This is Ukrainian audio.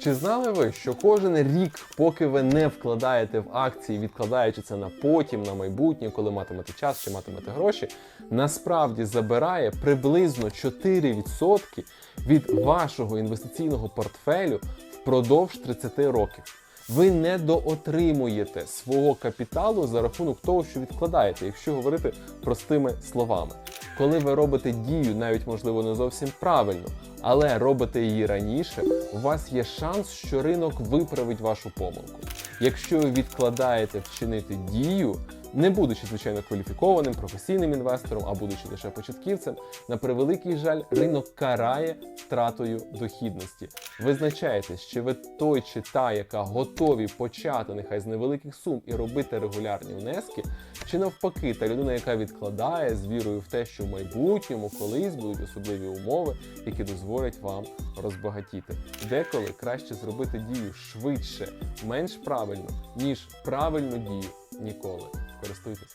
Чи знали ви, що кожен рік, поки ви не вкладаєте в акції, відкладаючи це на потім, на майбутнє, коли матимете час чи матимете гроші, насправді забирає приблизно 4% від вашого інвестиційного портфелю впродовж 30 років. Ви не доотримуєте свого капіталу за рахунок того, що відкладаєте, якщо говорити простими словами. Коли ви робите дію, навіть можливо не зовсім правильно, але робите її раніше, у вас є шанс, що ринок виправить вашу помилку. Якщо ви відкладаєте вчинити дію, не будучи звичайно кваліфікованим професійним інвестором, а будучи лише початківцем, на превеликий жаль, ринок карає втратою дохідності. Визначаєтесь, чи ви той чи та, яка готові почати нехай з невеликих сум і робити регулярні внески, чи навпаки, та людина, яка відкладає з вірою в те, що в майбутньому колись будуть особливі умови, які дозволять вам розбагатіти. Деколи краще зробити дію швидше, менш правильно, ніж правильну дію ніколи. Користуйтесь.